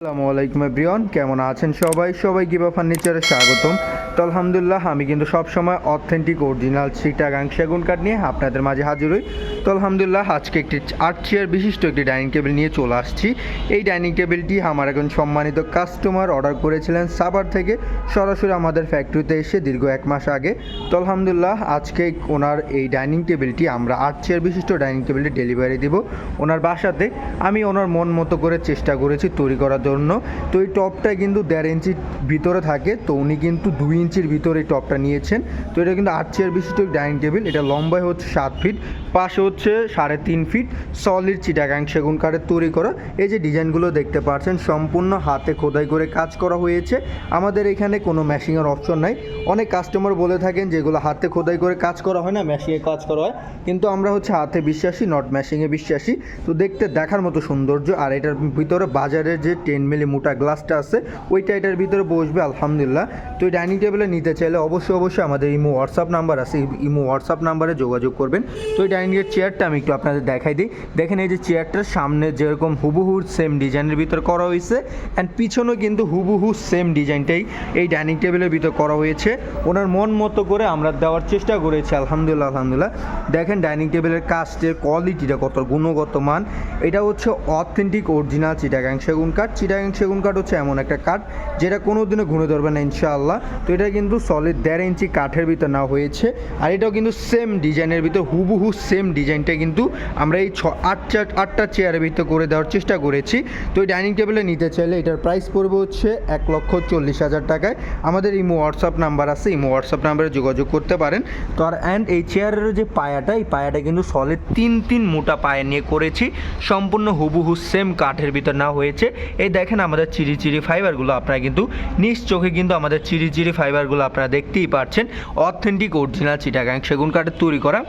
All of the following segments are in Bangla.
আসসালামু আলাইকুম এভরিওয়ান, কেমন আছেন সবাই? সবাই গিবা ফার্নিচারে স্বাগতম। তো আলহামদুলিল্লাহ, আমি কিন্তু সবসময় অথেন্টিক অরিজিনাল চিটাগাং সেগুন কাঠ নিয়ে আপনাদের মাঝে হাজির হই। তো আলহামদুলিল্লাহ, আজকে একটি আট চেয়ার বিশিষ্ট একটি ডাইনিং টেবিল নিয়ে চলে আসছি। এই ডাইনিং টেবিলটি আমার একজন সম্মানিত কাস্টমার অর্ডার করেছিলেন সাবার থেকে, সরাসরি আমাদের ফ্যাক্টরিতে এসে দীর্ঘ এক মাস আগে। তো আলহামদুলিল্লাহ, আজকে ওনার এই ডাইনিং টেবিলটি আমরা আট চেয়ার বিশিষ্ট ডাইনিং টেবিলটি ডেলিভারি দিব ওনার বাসাতে। আমি ওনার মন মতো করে চেষ্টা করেছি তৈরি করার জন্য। তো এই টপটা কিন্তু দেড় ইঞ্চির ভিতরে থাকে, তো উনি কিন্তু দুই ইঞ্চির ভিতরে এই টপটা নিয়েছেন। তো এটা কিন্তু আট চেয়ার বিশিষ্ট ডাইনিং টেবিল এটা লম্বায় হচ্ছে সাত ফিট পাশে হচ্ছে সাড়ে তিন ফিট সলিড চিটাগাং সেগুন কাঠের তৈরি করা। এই যে ডিজাইনগুলো দেখতে পাচ্ছেন, সম্পূর্ণ হাতে খোদাই করে কাজ করা হয়েছে। আমাদের এখানে কোনো ম্যাশিংয়ের অপশন নাই। অনেক কাস্টমার বলে থাকেন যেগুলো হাতে খোদাই করে কাজ করা হয় না ম্যাশিংয়ে কাজ করা হয়। কিন্তু আমরা হচ্ছে হাতে বিশ্বাসী নট মেশিংয়ে বিশ্বাসী। তো দেখতে দেখার মতো সৌন্দর্য, আর এটার ভিতরে বাজারের যে টেন মিলি মোটা গ্লাসটা আছে, ওইটা এটার ভিতরে বসবে, আলহামদুলিল্লাহ। তো এই ডাইনিং টেবিলে নিতে চাইলে অবশ্যই অবশ্যই আমাদের ইমো হোয়াটসঅ্যাপ নাম্বার আছে, ইমো হোয়াটসঅ্যাপ নাম্বারে যোগাযোগ করবেন। তো এই ডাইনিংয়ের চেয়ারটা আমি একটু আপনাদের দেখাই দিই। দেখেন এই যে চেয়ারটার সামনে যেরকম হুবহু সেম ডিজাইনের ভিতর করা হয়েছে অ্যান্ড পিছনেও কিন্তু হুবহু সেম ডিজাইনটাই এই ডাইনিং টেবিলের ভিতর করা হয়েছে। ওনার মন মতো করে আমরা দেওয়ার চেষ্টা করেছি, আলহামদুলিল্লাহ আলহামদুলিল্লাহ। দেখেন ডাইনিং টেবিলের কাস্টের কোয়ালিটিটা কত গুণগত মান। এটা হচ্ছে অথেন্টিক অরিজিনাল চিটাগাং সেগুন কাঠ চিটাগাং সেগুন কাঠ হচ্ছে এমন একটা কাঠ যেটা কোনো দিনও ঘুরে ধরবে না, ইনশাআল্লাহ। তো এটা কিন্তু সলিড দেড় ইঞ্চি কাঠের ভিতর নেওয়া হয়েছে। আর এটাও কিন্তু সেম ডিজাইনের ভিতর হুবহু সেম ডিজাইনটা কিন্তু আমরা এই ছ, আটটা আটটা চেয়ারের ভিতর করে দেওয়ার চেষ্টা করেছি। তো এই ডাইনিং টেবিলে নিতে চাইলে এটার প্রাইস পড়বে হচ্ছে এক লক্ষ চল্লিশ হাজার টাকায়। আমাদের ইমো হোয়াটসঅ্যাপ নাম্বার আছে, ইমো হোয়াটসঅ্যাপ নাম্বারে যোগাযোগ করতে পারেন। তো আর অ্যান্ড এই চেয়ারের যে পায়াটা, এই পায়াটা কিন্তু সলিড তিন তিন মোটা পায়া নিয়ে করেছি। সম্পূর্ণ হুবহু সেম কাঠের ভিতর না হয়েছে। এই দেখেন আমাদের চিরি চিরি ফাইবারগুলো আপনারা কিন্তু, নিজ চোখে কিন্তু আমাদের চিরি চিরি ফাইবারগুলো আপনারা দেখতেই পাচ্ছেন অথেন্টিক অরিজিনাল চিটাগাং সেগুন কাঠের তৈরি করা।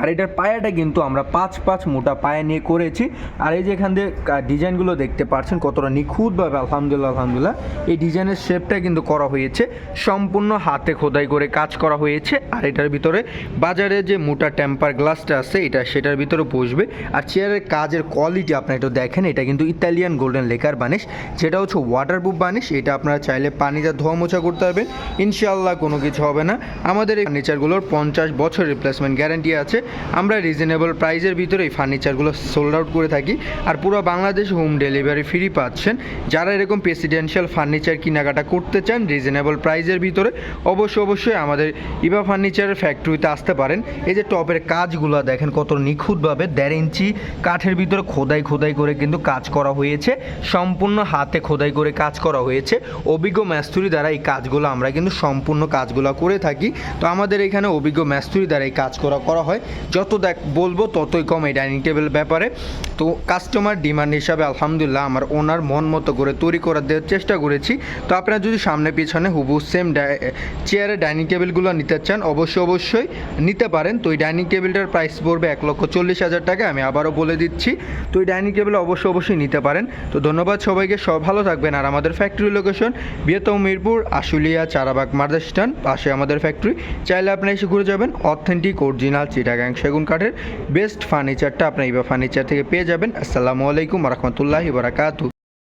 আর এটার পায়াটা কিন্তু আমরা পাঁচ পাঁচ মোটা পায়া নিয়ে করেছি। আর এই যে এখান দিয়ে ডিজাইনগুলো দেখতে পাচ্ছেন কতটা নিখুঁতভাবে আলহামদুলিল্লাহ আলহামদুলিল্লাহ। এই ডিজাইনের শেপটা কিন্তু করা হয়েছে, সম্পূর্ণ হাতে খোদাই করে কাজ করা হয়েছে। আর এটার ভিতরে বাজারে যে মোটা টেম্পার গ্লাসটা আছে, এটা সেটার ভিতরে বসবে। আর চেয়ারের কাজের কোয়ালিটি আপনারা একটু দেখেন, এটা কিন্তু ইতালিয়ান গোল্ডেন লেকার বানিশ। যেটা হচ্ছে ওয়াটারপ্রুফ বানিশ, এটা আপনারা চাইলে পানিতে ধোয়া মোছা করতে পারবেন। ইনশাআল্লাহ কোনো কিছু হবে না। আমাদের এই ফার্নিচারগুলোর পঞ্চাশ বছর রিপ্লেসমেন্ট গ্যারান্টি আছে। আমরা রিজনেবল প্রাইসের ভিতরে এই ফার্নিচারগুলো সোল্ড আউট করে থাকি। আর পুরো বাংলাদেশ হোম ডেলিভারি ফ্রি পাচ্ছেন। যারা এরকম প্রেসিডেন্সিয়াল ফার্নিচার কেনাকাটা করতে চান রিজনেবল প্রাইসের ভিতরে অবশ্যই অবশ্যই আমাদের ইভা ফার্নিচারের ফ্যাক্টরিতে আসতে পারেন। এই যে টপের কাজগুলো দেখেন কত নিখুঁতভাবে, দেড় ইঞ্চি কাঠের ভিতরে খোদাই খোদাই করে কিন্তু কাজ করা হয়েছে। সম্পূর্ণ হাতে খোদাই করে কাজ করা হয়েছে। অভিজ্ঞ ম্যাস্তুরি দ্বারা এই কাজগুলো আমরা কিন্তু সম্পূর্ণ কাজগুলো করে থাকি। তো আমাদের এখানে অভিজ্ঞ ম্যাস্তুরি দ্বারা এই কাজ করা করা হয়। যত দেখ বলব ততই কম এই ডাইনিং টেবিল ব্যাপারে। তো কাস্টমার ডিমান্ড হিসাবে আলহামদুলিল্লাহ আমার ওনার মন মতো করে তৈরি করার দেওয়ার চেষ্টা করেছি। তো আপনারা যদি সামনে পিছনে হুবু সেম চেয়ারে ডাইনিং টেবিলগুলো নিতে চান, অবশ্যই অবশ্যই নিতে পারেন। তো এই ডাইনিং টেবিলটার প্রাইস পড়বে এক লক্ষ চল্লিশ হাজার টাকা, আমি আবারও বলে দিচ্ছি। তো এই ডাইনিং টেবিল অবশ্যই অবশ্যই নিতে পারেন। তো ধন্যবাদ সবাইকে, সব ভালো থাকবেন। আর আমাদের ফ্যাক্টরি লোকেশন বৃহত্তম মিরপুর, আশুলিয়া, চারাবাগ মার্দাস্টান পাশে আমাদের ফ্যাক্টরি চাইলে আপনি এসে ঘুরে যাবেন। অথেন্টিক অরিজিনাল চিটাগাং সেগুন কাঠের বেস্ট ফার্নিচারটা আপনি এবার ফার্নিচার থেকে পেয়ে যাবেন। আসসালামু আলাইকুম রহমতুল্লাহি বারাকাতু